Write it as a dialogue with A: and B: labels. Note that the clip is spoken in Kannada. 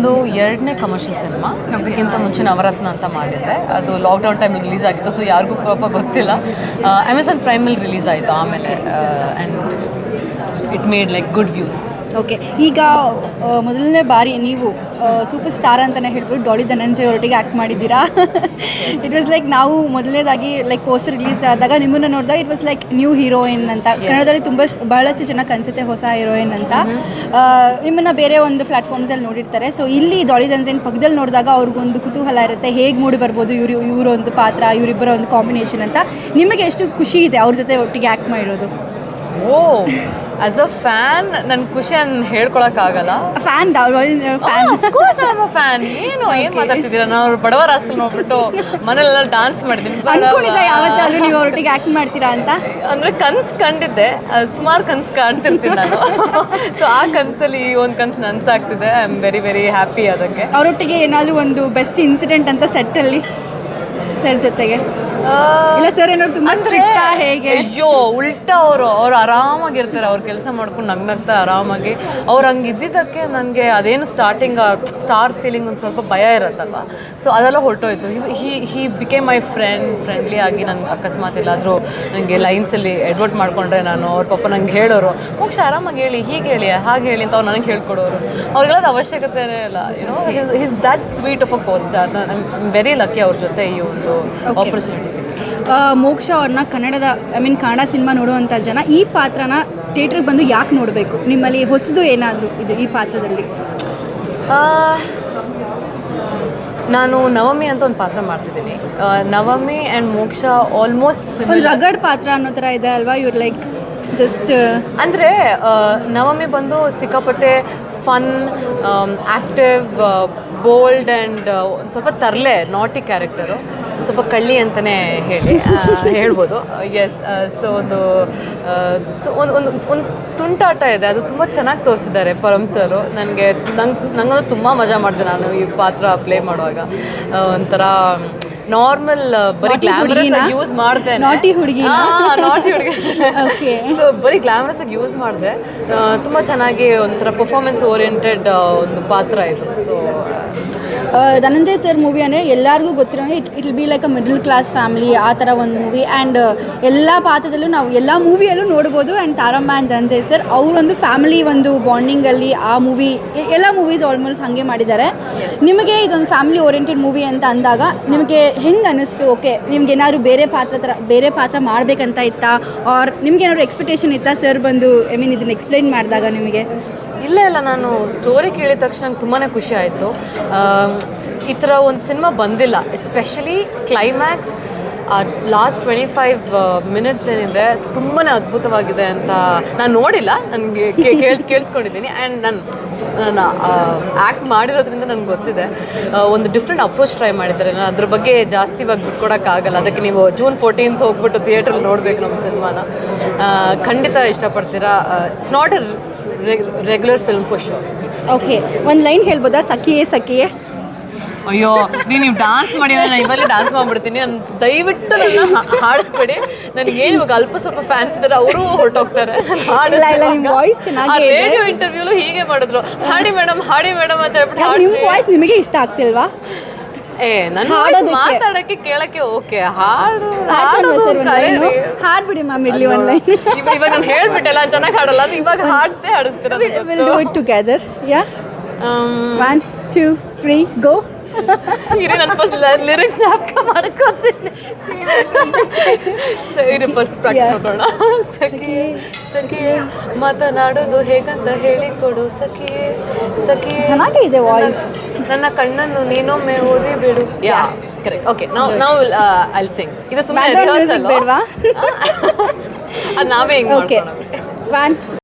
A: ಒಂದು ಎರಡನೇ ಕಮರ್ಷಿಯಲ್ ಸಿನಿಮಾ ಅದಕ್ಕಿಂತ ಮುಂಚೆ ನವರತ್ನ ಅಂತ ಮಾಡಿದ್ದೆ. ಅದು ಲಾಕ್ಡೌನ್ ಟೈಮ್ ರಿಲೀಸ್ ಆಗಿತ್ತು ಸೊ ಯಾರಿಗೂ ಪಾಪ ಗೊತ್ತಿಲ್ಲ ಅಮೆಝಾನ್ ಪ್ರೈಮಲ್ಲಿ ರಿಲೀಸ್ ಆಯಿತು ಆಮೇಲೆ and it made like good views
B: okay ಈಗ ಮೊದಲನೇ ಬಾರಿ ನೀವು ಸೂಪರ್ ಸ್ಟಾರ್ ಅಂತಲೇ ಹೇಳ್ಬೋದು ಡಾಲಿ ಧನಂಜಯ್ ಅವರೊಟ್ಟಿಗೆ ಆ್ಯಕ್ಟ್ ಮಾಡಿದ್ದೀರಾ? ಇಟ್ ವಾಸ್ ಲೈಕ್ ನಾವು ಮೊದಲನೇದಾಗಿ ಲೈಕ್ ಪೋಸ್ಟರ್ ರಿಲೀಸ್ ಆದಾಗ ನಿಮ್ಮನ್ನು ನೋಡಿದಾಗ it was like new heroine ಅಂತ. ಕನ್ನಡದಲ್ಲಿ ತುಂಬ ಬಹಳಷ್ಟು ಜನ ಕನ್ಸುತ್ತೆ ಹೊಸ ಹೀರೋಯಿನ್ ಅಂತ. ನಿಮ್ಮನ್ನು ಬೇರೆ ಒಂದು ಪ್ಲಾಟ್ಫಾರ್ಮ್ಸಲ್ಲಿ ನೋಡಿರ್ತಾರೆ. ಸೊ ಇಲ್ಲಿ ಡಾಲಿ ಧನಂಜಯನ್ ಪಕ್ಕದಲ್ಲಿ ನೋಡಿದಾಗ ಅವ್ರಿಗೊಂದು ಕುತೂಹಲ ಇರುತ್ತೆ ಹೇಗೆ ಮೂಡಿ ಬರ್ಬೋದು ಇವರು ಇವರು ಒಂದು ಪಾತ್ರ ಇವರಿಬ್ಬರ ಒಂದು ಕಾಂಬಿನೇಷನ್ ಅಂತ. ನಿಮಗೆ ಎಷ್ಟು ಖುಷಿ ಇದೆ ಅವ್ರ ಜೊತೆ ಒಟ್ಟಿಗೆ ಆ್ಯಕ್ಟ್ ಮಾಡಿರೋದು?
A: ಓ ಆಸ್ ಅ ಫ್ಯಾನ್ ನನ್ನ ಖುಷಿ ನಾನು ಹೇಳ್ಕೊಳಕ್ಕಾಗಲ್ಲ.
B: ಫ್ಯಾನ್ ಫ್ಯಾನ್
A: ಫ್ಯಾನ್ ಏನು ಏನ್ ಮಾತಾಡ್ತಿದ್ದೀರಾ? ನಾವು ಬಡವ ರಾಸ್ಕಲ್ ನೋಡ್ಬಿಟ್ಟು ಮನೇಲೆಲ್ಲ ಡಾನ್ಸ್ ಮಾಡ್ತೀನಿ.
B: ಅನ್ಕೊಂಡಿದ್ದೆ ಯಾವತ್ತಾದ್ರೂ ನೀವು ಅವರೊಟ್ಟಿಗೆ ಆಕ್ಟ್ ಮಾಡ್ತೀರಾ ಅಂತ?
A: ಅಂದ್ರೆ ಕನ್ಸ್ ಕಂಡಿದ್ದೆ. ಸುಮಾರು ಕನ್ಸ್ ಕಾಣ್ತಿರ್ತೀನಿ ನಾನು. ಸೊ ಆ ಕನ್ಸಲ್ಲಿ ಈ ಒಂದು ಕನ್ಸು ನನ್ಸಾಗ್ತಿದೆ. I am very very happy ಅದಕ್ಕೆ.
B: ಅವರೊಟ್ಟಿಗೆ ಏನಾದರೂ ಒಂದು ಬೆಸ್ಟ್ ಇನ್ಸಿಡೆಂಟ್ ಅಂತ ಸೆಟ್ಟಲ್ಲಿ ಸರ್ ಜೊತೆಗೆ. ಇಲ್ಲ ಸರ್ ಏನಾದ್ರು ತುಂಬಾ ಸ್ಟ್ರಿಕ್ಟ್ ಹೇಗೆ?
A: ಅಯ್ಯೋ ಉಲ್ಟಾ ಅವರು ಅವ್ರು ಆರಾಮಾಗಿರ್ತಾರೆ ಅವ್ರು ಕೆಲಸ ಮಾಡ್ಕೊಂಡು ನಗ್ನಗ್ತಾ ಆರಾಮಾಗಿ. ಅವ್ರು ಹಂಗೆ ಇದ್ದಿದ್ದಕ್ಕೆ ನನಗೆ ಅದೇನು ಸ್ಟಾರ್ಟಿಂಗ್ ಸ್ಟಾರ್ ಫೀಲಿಂಗ್ ಒಂದು ಸ್ವಲ್ಪ ಭಯ ಇರುತ್ತಲ್ವ? ಸೊ ಅದೆಲ್ಲ ಹೊರಟೋಯ್ತು. He he became my friend friendly ಆಗಿ ನನಗೆ ಅಕಸ್ಮಾತ್ ಎಲ್ಲಾದರೂ ನನಗೆ ಲೈನ್ಸಲ್ಲಿ ಎಡ್ವರ್ಟ್ ಮಾಡ್ಕೊಂಡ್ರೆ ನಾನು ಅವ್ರ ಪಾಪ ನಂಗೆ ಹೇಳೋರು ಮೋಕ್ಷ ಆರಾಮಾಗಿ ಹೇಳಿ ಹೀಗೆ ಹೇಳಿ ಹಾಗೆ ಹೇಳಿ ಅಂತ ಅವ್ರು ನನಗೆ ಹೇಳ್ಕೊಡೋರು. ಅವ್ರಿಗೆಲ್ಲದ ಅವಶ್ಯಕತೆನೇ ಇಲ್ಲ you know he's that sweet of a costar I very lucky ಅವ್ರ ಜೊತೆ ಈ ಒಂದು
B: ಆಪರ್ಚುನಿಟೀಸ್ ಮೋಕ್ಷ ಅವ್ರನ್ನ ಕನ್ನಡದ ಐ ಮೀನ್ ಕನ್ನಡ ಸಿನಿಮಾ ನೋಡುವಂಥ ಜನ ಈ ಪಾತ್ರನ ಥಿಯೇಟ್ರಿಗೆ ಬಂದು ಯಾಕೆ ನೋಡಬೇಕು? ನಿಮ್ಮಲ್ಲಿ ಹೊಸದು ಏನಾದರೂ ಇದು ಈ ಪಾತ್ರದಲ್ಲಿ?
A: ನಾನು ನವಮಿ ಅಂತ ಒಂದು ಪಾತ್ರ ಮಾಡ್ತಿದ್ದೀನಿ. ನವಮಿ ಆ್ಯಂಡ್ ಮೋಕ್ಷ ಆಲ್ಮೋಸ್ಟ್
B: ಒಂದು ರಗಡ್ ಪಾತ್ರ ಅನ್ನೋ ಥರ ಇದೆ ಅಲ್ವಾ? ಇವ್ರು ಲೈಕ್ ಜಸ್ಟ್
A: ಅಂದರೆ ನವಮಿ ಬಂದು ಸಿಕ್ಕಾಪಟ್ಟೆ ಫನ್ ಆ್ಯಕ್ಟಿವ್ ಬೋಲ್ಡ್ ಆ್ಯಂಡ್ ಒಂದು ಸ್ವಲ್ಪ ತರಲೆ ನಾಟಿ ಕ್ಯಾರೆಕ್ಟರು ಸ್ವಲ್ಪ ಕಳ್ಳಿ ಅಂತಲೇ ಹೇಳಿ ಹೇಳ್ಬೋದು. ಎಸ್ ಸೊ ಒಂದು ಒಂದು ಒಂದು ಒಂದು ತುಂಟಾಟ ಇದೆ. ಅದು ತುಂಬ ಚೆನ್ನಾಗಿ ತೋರಿಸಿದ್ದಾರೆ ಪರಮ್ ಸರು. ನನಗೆ ನಂಗೆ ನಂಗಂತೂ ತುಂಬ ಮಜಾ ಮಾಡಿದೆ ನಾನು ಈ ಪಾತ್ರ ಪ್ಲೇ ಮಾಡುವಾಗ. ಒಂಥರ ನಾರ್ಮಲ್ ಬರೀ ಗ್ಲಾಮರಸ್? ಯೂಸ್ ಮಾಡಿದೆ.
B: ನಾಟಿ ಹುಡುಗಿ
A: ನಾಟಿ ಹುಡುಗಿ. ಸೊ ಬರೀ ಗ್ಲಾಮರಸ್ ಆಗಿ ಯೂಸ್ ಮಾಡಿದೆ. ತುಂಬ ಚೆನ್ನಾಗಿ ಒಂಥರ ಪರ್ಫಾರ್ಮೆನ್ಸ್ ಓರಿಯೆಂಟೆಡ್ ಒಂದು ಪಾತ್ರ ಇದು. ಸೊ
B: ಧನಂಜಯ್ ಸರ್ ಮೂವಿ ಅಂದರೆ ಎಲ್ಲರಿಗೂ ಗೊತ್ತಿರೋ it it be like a middle class family ಆ ಥರ ಒಂದು ಮೂವಿ ಆ್ಯಂಡ್ ಎಲ್ಲ ಪಾತ್ರದಲ್ಲೂ ನಾವು ಎಲ್ಲ ಮೂವಿಯಲ್ಲೂ ನೋಡ್ಬೋದು. And Tharamma and Dhananjay sir ಅವರೊಂದು ಫ್ಯಾಮಿಲಿ ಒಂದು ಬಾಂಡಿಂಗಲ್ಲಿ ಆ ಮೂವಿ ಎಲ್ಲ ಮೂವೀಸ್ ಆಲ್ಮೋಸ್ಟ್ ಹಾಗೆ ಮಾಡಿದ್ದಾರೆ. ನಿಮಗೆ ಇದೊಂದು ಫ್ಯಾಮಿಲಿ ಓರಿಯೆಂಟೆಡ್ ಮೂವಿ ಅಂತ ಅಂದಾಗ ನಿಮಗೆ ಹೆಂಗೆ ಅನ್ನಿಸ್ತು? ಓಕೆ ನಿಮ್ಗೆ ಏನಾದ್ರು ಬೇರೆ ಪಾತ್ರ ಥರ ಬೇರೆ ಪಾತ್ರ ಮಾಡಬೇಕಂತ ಇತ್ತಾ? ಆರ್ ನಿಮ್ಗೆ ಏನಾದ್ರು ಎಕ್ಸ್ಪೆಕ್ಟೇಷನ್ ಇತ್ತಾ ಸರ್ ಬಂದು? ಐ ಮೀನ್ ಇದನ್ನು ಎಕ್ಸ್ಪ್ಲೈನ್ ಮಾಡಿದಾಗ ನಿಮಗೆ.
A: ಇಲ್ಲ ಇಲ್ಲ, ನಾನು ಸ್ಟೋರಿ ಕೇಳಿದ ತಕ್ಷಣ ತುಂಬಾ ಖುಷಿ ಆಯಿತು. ಈ ಥರ ಒಂದು ಸಿನಿಮಾ ಬಂದಿಲ್ಲ. Especially climax last twenty five minutes ಏನಿದೆ ತುಂಬಾ ಅದ್ಭುತವಾಗಿದೆ ಅಂತ ನಾನು ನೋಡಿಲ್ಲ. ನನಗೆ ಕೇಳಿ ಕೇಳಿಸ್ಕೊಂಡಿದ್ದೀನಿ. ಆ್ಯಂಡ್ ನಾನು ನಾನು ಆ್ಯಕ್ಟ್ ಮಾಡಿರೋದ್ರಿಂದ ನನಗೆ ಗೊತ್ತಿದೆ. ಒಂದು ಡಿಫ್ರೆಂಟ್ ಅಪ್ರೋಚ್ ಟ್ರೈ ಮಾಡಿದ್ದಾರೆ. ನಾನು ಅದ್ರ ಬಗ್ಗೆ ಜಾಸ್ತಿ ಇವಾಗ ಬಿಟ್ಕೊಡೋಕ್ಕಾಗಲ್ಲ ಅದಕ್ಕೆ ನೀವು ಜೂನ್ ಫೋರ್ಟೀನ್ತ್ ಹೋಗ್ಬಿಟ್ಟು ಥಿಯೇಟ್ರಲ್ಲಿ ನೋಡಬೇಕು ನಮ್ಮ ಸಿನಿಮಾನ. ಆ, ಖಂಡಿತ ಇಷ್ಟಪಡ್ತೀರಾ. It's not a regular film show
B: okay ಒಂದು ಲೈನ್ ಹೇಳ್ಬೋದಾ? ಸಖಿಯೇ ಸಖಿಯೇ?
A: ಅಯ್ಯೋ ನೀನು ನೀವು ಡಾನ್ಸ್ ಮಾಡಿ ನಾನು ಇವಲ್ಲಿ ಡಾನ್ಸ್ ಮಾಡ್ಬಿಡ್ತೀನಿ. ನಾನು ದಯವಿಟ್ಟು ನನ್ನ ಹಾಡಿಸ್ಬೇಡಿ. ನನಗೆ ಏನು ಇವಾಗ ಅಲ್ಪ ಸ್ವಲ್ಪ ಫ್ಯಾನ್ಸ್ ಇದ್ದಾರೆ ಅವರು ಹೊರಟೋಗ್ತಾರೆ. ರೇಡಿಯೋ ಇಂಟರ್ವ್ಯೂಲು ಹೀಗೆ ಮಾಡಿದ್ರು. ಹಾಡಿ ಮೇಡಮ್ ಹಾಡಿ ಮೇಡಮ್ ಅಂತ ಹೇಳ್ಬಿಟ್ಟು
B: ವಾಯ್ಸ್ ನಿಮಗೆ ಇಷ್ಟ ಆಗ್ತಿಲ್ವಾ?
A: ಏ ನನ್ನ
B: ಹಾಡೋದು
A: ಮಾತಾಡಕ್ಕೆ ಕೇಳಕ್ಕೆ ಓಕೆ. ಹಾಡು ಹಾಡು
B: ಹಾಡ್ಬಿಡಿ ಮ್ಯಾಮ್ ಇಲ್ಲಿ ಒಂದು ಲೈನ್.
A: ಇವ- ಇವಾಗ ನಾನು ಹೇಳ್ಬಿಟ್ಟೆಲ್ಲ ನಾನು ಚೆನ್ನಾಗಿ ಹಾಡಲ್ಲ ಅದು ಇವಾಗ ಹಾಡ್ಸೇ ಹಾಡಿಸ್ತೀರ
B: will do it together ya one two three go
A: ಇರಿ ನನ್ನ ಫಸ್ಟ್ ಲಿರಿಕ್ಸ್ ಜ್ಞಾಪಕ ಮಾಡ್ಕೋತೀನಿ. ಇರಿ ಫಸ್ಟ್ ಪ್ರಾಕ್ಟೀಸ್. ಮಾಡೋಣ. ಸಖಿ ಸಖಿ ಮಾತನಾಡೋದು ಹೇಗಂತ ಹೇಳಿಕೊಡು ಸಖಿ ಸಖಿ.
B: ಚೆನ್ನಾಗೇ ಇದೆ ವಾಯ್ಸ್
A: ನನ್ನ ಕಣ್ಣನ್ನು ನೀನೊಮ್ಮೆ ಓದಿ ಬಿಡು ಯಾ ಕರೆಕ್ಟ್ ಓಕೆ ನಾವು ನಾವು ಅಲ್ಲಿ ಸಿಂಗ್ ಇದು ಸುಮ್ಮನೆ ರಿಹರ್ಸಲ್
B: ಬೇಡ್ವಾ?
A: ಅದು ನಾವೇ ಹಿಂಗೆ
B: ಓಕೆ